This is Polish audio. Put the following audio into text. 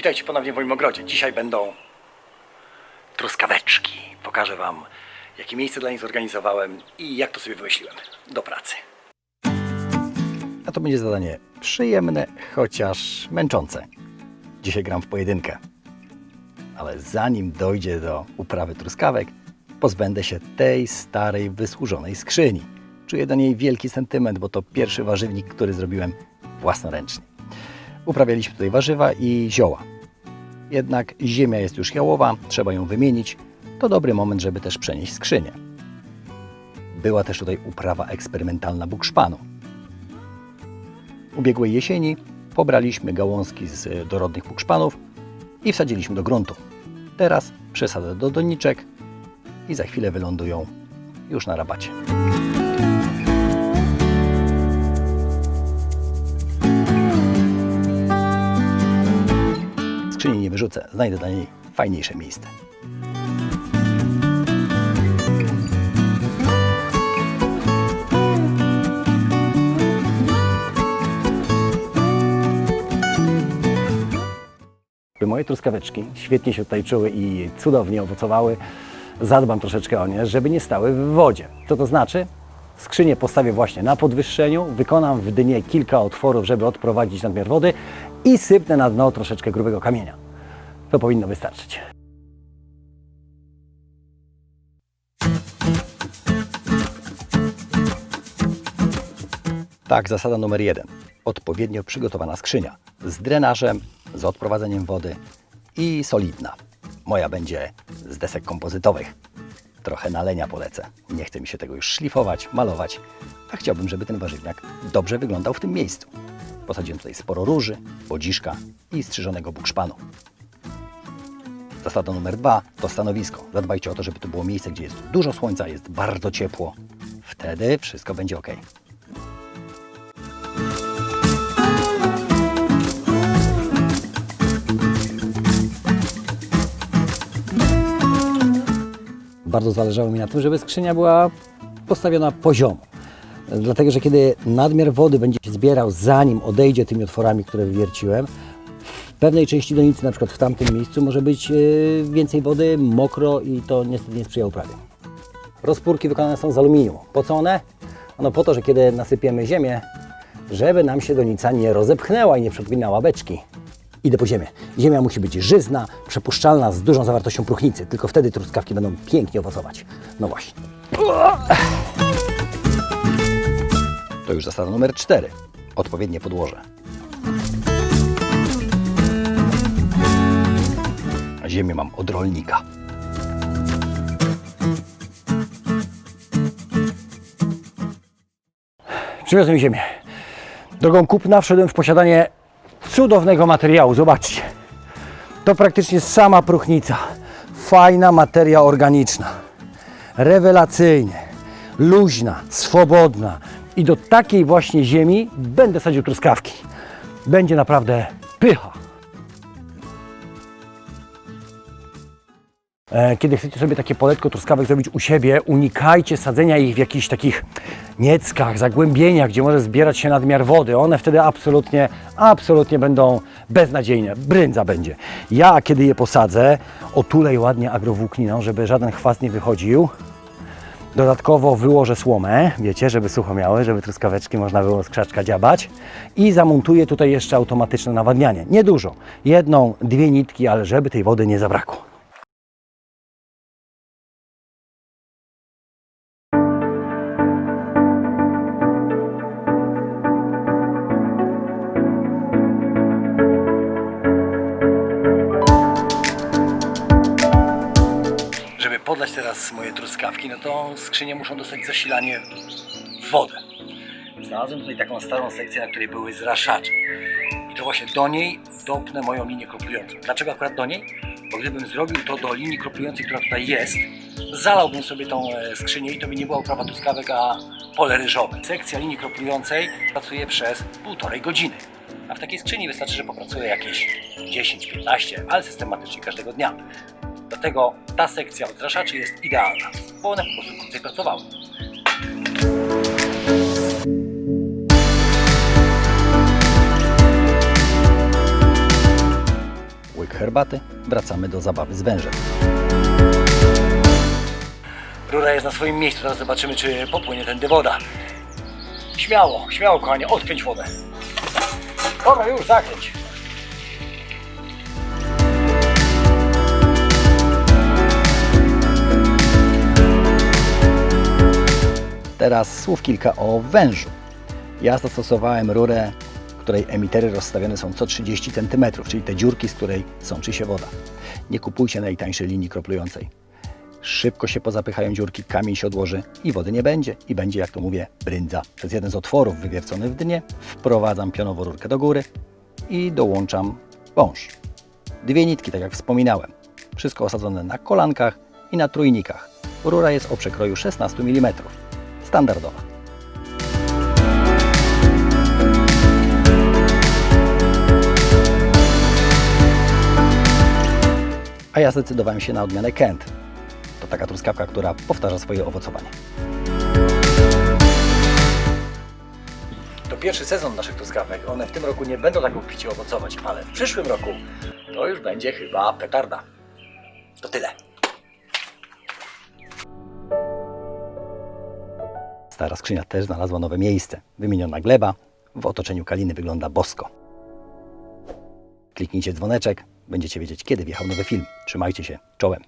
Witajcie ponownie w moim ogrodzie. Dzisiaj będą truskaweczki. Pokażę Wam, jakie miejsce dla nich zorganizowałem i jak to sobie wymyśliłem. Do pracy. A to będzie zadanie przyjemne, chociaż męczące. Dzisiaj gram w pojedynkę. Ale zanim dojdzie do uprawy truskawek, pozbędę się tej starej, wysłużonej skrzyni. Czuję do niej wielki sentyment, bo to pierwszy warzywnik, który zrobiłem własnoręcznie. Uprawialiśmy tutaj warzywa i zioła. Jednak ziemia jest już jałowa, trzeba ją wymienić. To dobry moment, żeby też przenieść skrzynię. Była też tutaj uprawa eksperymentalna bukszpanu. Ubiegłej jesieni pobraliśmy gałązki z dorodnych bukszpanów i wsadziliśmy do gruntu. Teraz przesadzę do doniczek i za chwilę wylądują już na rabacie. Skrzyni nie wyrzucę, znajdę dla niej fajniejsze miejsce. Moje truskaweczki świetnie się tutaj czuły i cudownie owocowały. Zadbam troszeczkę o nie, żeby nie stały w wodzie. Co to znaczy? Skrzynię postawię właśnie na podwyższeniu, wykonam w dnie kilka otworów, żeby odprowadzić nadmiar wody i sypnę na dno troszeczkę grubego kamienia. To powinno wystarczyć. Tak, zasada numer jeden. Odpowiednio przygotowana skrzynia z drenażem, z odprowadzeniem wody i solidna. Moja będzie z desek kompozytowych. Trochę nalenia polecę. Nie chce mi się tego już szlifować, malować, a chciałbym, żeby ten warzywniak dobrze wyglądał w tym miejscu. Posadziłem tutaj sporo róży, bodziszka i strzyżonego bukszpanu. Zasada numer dwa to stanowisko. Zadbajcie o to, żeby to było miejsce, gdzie jest dużo słońca, jest bardzo ciepło. Wtedy wszystko będzie ok. Bardzo zależało mi na tym, żeby skrzynia była postawiona poziomo. Dlatego, że kiedy nadmiar wody będzie się zbierał, zanim odejdzie tymi otworami, które wywierciłem, pewnej części donicy, na przykład w tamtym miejscu, może być yy, więcej wody, mokro i to niestety nie sprzyja uprawie. Rozpórki wykonane są z aluminium. Po co one? Ano po to, że kiedy nasypiemy ziemię, żeby nam się donica nie rozepchnęła i nie przepłynęła beczki. Idę po ziemię. Ziemia musi być żyzna, przepuszczalna, z dużą zawartością próchnicy. Tylko wtedy truskawki będą pięknie owocować. No właśnie. To już zasada numer cztery. Odpowiednie podłoże. Ziemię mam od rolnika. Przywiozłem ziemię. Drogą kupna wszedłem w posiadanie cudownego materiału. Zobaczcie. To praktycznie sama próchnica. Fajna materia organiczna. Rewelacyjnie. Luźna, swobodna. I do takiej właśnie ziemi będę sadził truskawki. Będzie naprawdę pycha. Kiedy chcecie sobie takie poletko truskawek zrobić u siebie, unikajcie sadzenia ich w jakichś takich nieckach, zagłębieniach, gdzie może zbierać się nadmiar wody. One wtedy absolutnie, absolutnie będą beznadziejne. Brędza będzie. Ja, kiedy je posadzę, otulę je ładnie agrowłókniną, żeby żaden chwast nie wychodził. Dodatkowo wyłożę słomę, wiecie, żeby sucho miały, żeby truskaweczki można było z krzaczka dziabać. I zamontuję tutaj jeszcze automatyczne nawadnianie. Niedużo. Jedną, dwie nitki, ale żeby tej wody nie zabrakło. Podlać teraz moje truskawki, no to skrzynie muszą dostać zasilanie w wodę. Znalazłem tutaj taką starą sekcję, na której były zraszacze. I to właśnie do niej dopnę moją linię kroplującą. Dlaczego akurat do niej? Bo gdybym zrobił to do linii kroplującej, która tutaj jest, zalałbym sobie tą e, skrzynię i to by nie była uprawa truskawek, a pole ryżowe. Sekcja linii kroplującej pracuje przez półtorej godziny. A w takiej skrzyni wystarczy, że popracuje jakieś 10-15, ale systematycznie każdego dnia. Dlatego ta sekcja odstraszaczy jest idealna, bo one po prostu krócej pracowały. herbaty, wracamy do zabawy z wężem. Rura jest na swoim miejscu, teraz zobaczymy, czy popłynie tędy woda. Śmiało, śmiało, kochanie, odkręć wodę. Dobra, już zakręć. Teraz słów kilka o wężu. Ja zastosowałem rurę, której emitery rozstawione są co 30 cm, czyli te dziurki, z której sączy się woda. Nie kupujcie najtańszej linii kroplującej. Szybko się pozapychają dziurki, kamień się odłoży i wody nie będzie. I będzie, jak to mówię, brędza. Przez jeden z otworów wywiercony w dnie wprowadzam pionowo rurkę do góry i dołączam wąż. Dwie nitki, tak jak wspominałem. Wszystko osadzone na kolankach i na trójnikach. Rura jest o przekroju 16 mm. Standardowa. A ja zdecydowałem się na odmianę Kent. To taka truskawka, która powtarza swoje owocowanie. To pierwszy sezon naszych truskawek. One w tym roku nie będą tak obficie owocować, ale w przyszłym roku to już będzie chyba petarda. To tyle. Stara skrzynia też znalazła nowe miejsce. Wymieniona gleba w otoczeniu kaliny wygląda bosko. Kliknijcie dzwoneczek, będziecie wiedzieć, kiedy wjechał nowy film. Trzymajcie się, czołem.